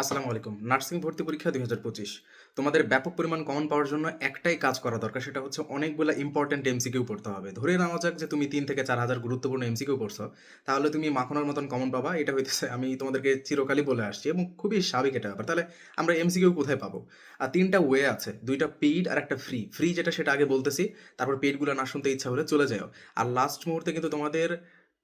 আসসালামু আলাইকুম। নার্সিং ভর্তি পরীক্ষা দুই পঁচিশ। তোমাদের ব্যাপক পরিমাণ কমন পাওয়ার জন্য একটাই কাজ করা দরকার, সেটা হচ্ছে অনেকগুলো ইম্পর্টেন্ট এমসিকিউ পড়তে হবে। ধরে নেওয়া যাক যে তুমি তিন থেকে চার হাজার গুরুত্বপূর্ণ এমসিকিউ পড়ছো, তাহলে তুমি মাখনের মতন কমন পাবা। এটা হইতেছে আমি তোমাদেরকে চিরকালই বলে আসছি এবং খুবই স্বাভাবিক এটা ব্যাপার। তাহলে আমরা এমসিকিউ কোথায় পাবো? আর তিনটা ওয়ে আছে, দুইটা পেইড আর একটা ফ্রি ফ্রি যেটা সেটা আগে বলতেছি, তারপর পেইডগুলো না শুনতে ইচ্ছা হলে চলে যাও। আর লাস্ট মুহূর্তে কিন্তু তোমাদের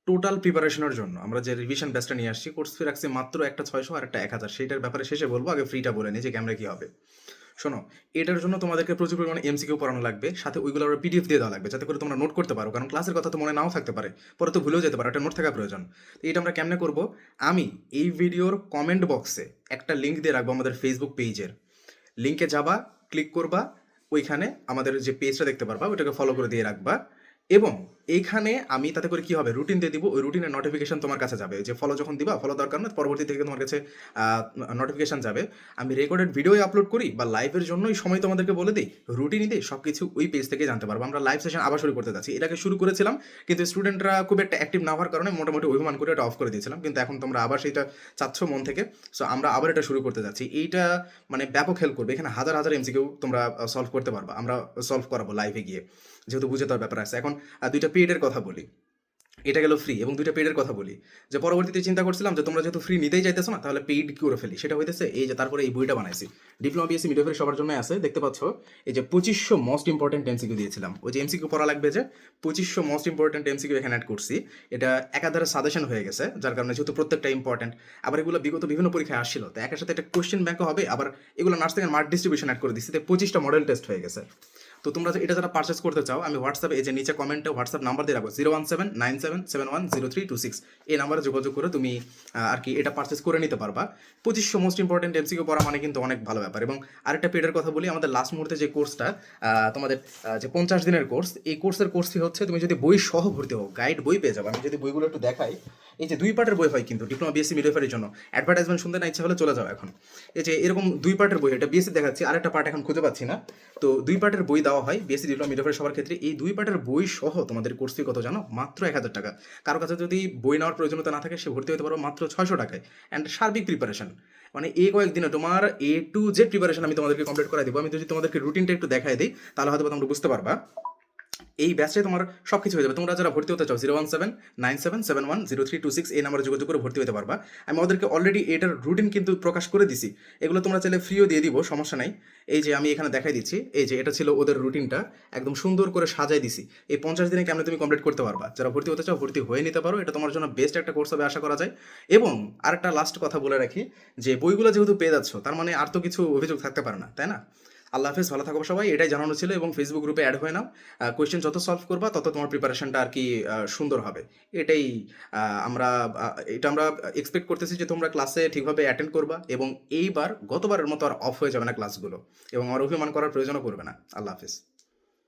টোটাল প্রিপারেশনের জন্য। আমরা যে রিভিশন ব্যাচটা নিয়ে আসছি কোর্স ফি রাখছি মাত্র একটা ছয়শো আর একটা এক হাজার। সেইটার ব্যাপারে শেষে বলব, আগে ফ্রিটা বলে নিই যে ক্যামেরা কী হবে। শোনো, এটার জন্য তোমাদেরকে প্রচুর পরিমাণে এমসিকিউ পড়ানো লাগবে, সাথে ওইগুলো আবার পিডিএফ দিয়ে দেওয়া লাগবে, যাতে করে তোমরা নোট করতে পারো, কারণ ক্লাসের কথা তো মনে নাও থাকতে পারে, পরে তো ভুলেও যেতে পারো, একটা নোট থাকা প্রয়োজন। তো এটা আমরা কেমনে করব? আমি এই ভিডিওর কমেন্ট বক্সে একটা লিঙ্ক দিয়ে রাখব আমাদের ফেসবুক পেজের লিঙ্কে যাবা ক্লিক করবা, ওইখানে আমাদের যে পেজটা দেখতে পারবা, ওইটাকে ফলো করে দিয়ে রাখবা। এবং এইখানে আমি তাতে করে কি হবে? রুটিন দিয়ে দিব। ওই রুটিনের নোটিফিকেশন তোমার কাছে যাবে। যে ফলো যখন দিবা ফলো দরকার না পরবর্তী থেকে তোমার কাছে নোটিফিকেশন যাবে। আমি রেকর্ডেড ভিডিও আপলোড করি বা লাইভের জন্যই সময় তোমাদেরকে বলে দিই রুটিনই দিই সব কিছু ওই পেজ থেকে জানতে পারব। আমরা লাইভ সেশন আবার শুরু করতে যাচ্ছি। এটাকে শুরু করেছিলাম, কিন্তু স্টুডেন্টরা খুব একটা অ্যাক্টিভ না হওয়ার কারণে মোটামুটি অভিমান করে এটা অফ করে দিয়েছিলাম। কিন্তু এখন তোমরা আবার সেটা চাচ্ছ মন থেকে। সো আমরা আবার এটা শুরু করতে যাচ্ছি। এইটা মানে ব্যাপক হেল্প করবে। এখানে হাজার হাজার এমসিকেও তোমরা সলভ করতে পারবা। আমরা সলভ করাবো লাইভে গিয়ে। যেহেতু বুঝে দেওয়ার ব্যাপার আছে। এখন দুইটা পিরিয়ডের কথা বলি। এটা গেল ফ্রি এবং দুইটা পেইডের কথা বলি। যে পরবর্তীতে চিন্তা করছিলাম যে তোমরা যেহেতু ফ্রি নিতেই চাইতেছো না, তাহলে পেইড করে ফেলি। সেটা হইতেছে এই যে তারপরে এই বইটা বানাইছি। ডিপ্লোমা বিএসসি মিডিওফের সবার জন্য আছে, দেখতে পাচ্ছ? এই যে পঁচিশশো মোস্ট ইম্পর্টেন্ট এমসিকিউ দিয়েছিলাম। ওই যে এমসিকিউ পড়া লাগবে যে পঁচিশশো মোস্ট ইম্পর্টেন্ট এমসিকিউ এখানে অ্যাড করছি। এটা একাধারে সাজেশন হয়ে গেছে, যার কারণে যেহেতু প্রত্যেকটা ইম্পর্টেন্ট আবার এগুলো বিগত বিভিন্ন পরীক্ষায় আসছিল, তো একের সাথে একটা কোশ্চেন ব্যাংকও হবে, আবার এগুলো নার্স থেকে মার্ক ডিস্ট্রিবিউশন অ্যাড করে দিচ্ছি তো পঁচিশটা মডেল টেস্ট হয়ে গেছে। তো তোমরা এটা যারা পারচেস করতে চাও, আমি হোয়াটসঅ্যাপে এই যে নিচে কমেন্টে হোয়াটসঅ্যাপ নাম্বার দিয়ে রাখব zero one seven nine seven seven one zero three two six এই নাম্বারে যোগাযোগ করে তুমি আর কি এটা পারচেস করে নিতে পারবা। পঁচিশশো মোস্ট ইম্পর্টেন্ট এমসিকিউ পড়া মানে কিন্তু অনেক ভালো ব্যাপার। এবং আরেকটা পেডের কথা বলি, আমাদের লাস্ট মুহূর্তে যে কোর্সটা তোমাদের যে পঞ্চাশ দিনের কোর্স এই কোর্সের কোর্স হচ্ছে তুমি যদি বই সহ ভর্তি হও গাইড বই পেয়ে যাবে। আমি যদি বইগুলো একটু দেখাই, এই যে দুই পার্টের বই হয় কিন্তু ডিপ্লোমা বিএসসি মিডিওফারের জন্য। অ্যাডভার্টাইজমেন্ট শুনতে না ইচ্ছা হলে চলে যাও এখন। এই যে এরকম দুই পার্টের বই, এটা বিএসসি দেখাচ্ছি, আরেকটা পার্ট এখন খুঁজে পাচ্ছি না। তো দুই পার্টের বই দেওয়া হয় বিএসসি ডিপ্লোমা মিডফের সবার ক্ষেত্রে। এই দুই পার্টের বই সহ তোমাদের কোর্স কত জানো? মাত্র এক হাজার টাকা। কারও কাছে যদি বই নেওয়ার প্রয়োজনীয়তা না থাকে, সে ভর্তি হতে পারো মাত্র ছয়শো টাকায়। অ্যান্ড সার্বিক প্রিপারেশন মানে এই কয়েকদিনে তোমার এ টু জেড প্রিপারেশন আমি তোমাদেরকে কমপ্লিট করে দেবো। আমি যদি তোমাদেরকে রুটিনটা একটু দেখাই দিই, তাহলে হয়তো তোমরা বুঝতে পারবা। এই ব্যাচে তোমার সব কিছু হয়ে যাবে। তোমরা যারা ভর্তি হতে চাও zero one seven nine seven seven one zero three two six এই নাম্বারে যোগাযোগ করে ভর্তি হতে পারবা। আমি ওদেরকে অলরেডি এটার রুটিন কিন্তু প্রকাশ করে দিছি। এগুলো তোমরা চাইলে ফ্রিও দিয়ে দিব, সমস্যা নাই। এই যে আমি এখানে দেখাই দিচ্ছি, এই যে এটা ছিল ওদের রুটিনটা একদম সুন্দর করে সাজাই দিছি। এই পঞ্চাশ দিনে কেমন তুমি কমপ্লিট করতে পারবা? যারা ভর্তি হতে চাও, ভর্তি হয়ে নিতে পারো। এটা তোমার জন্য বেস্ট একটা কোর্স হবে, আশা করা যায়। এবং আরেকটা লাস্ট কথা বলে রাখি, যে বইগুলো যেহেতু পেয়ে যাচ্ছ, তার মানে আর তো কিছু অভিযোগ থাকতে পারে না, তাই না? আল্লাহ হাফেজ, ভালো থাকো সবাই। এটাই জানানো ছিল এবং ফেসবুক গ্রুপে অ্যাড হয়ে নাও। কোয়েশ্চেন যত সলভ করবা, তত তোমার প্রিপারেশনটা আর কি সুন্দর হবে। এটাই আমরা এটা আমরা এক্সপেক্ট করতেছি যে তোমরা ক্লাসে ঠিকভাবে অ্যাটেন্ড করবা এবং এইবার, গতবারের মতো আর অফ হয়ে যাবে না ক্লাসগুলো এবং আমার অভিমান করার প্রয়োজনও করবে না। আল্লাহ হাফেজ।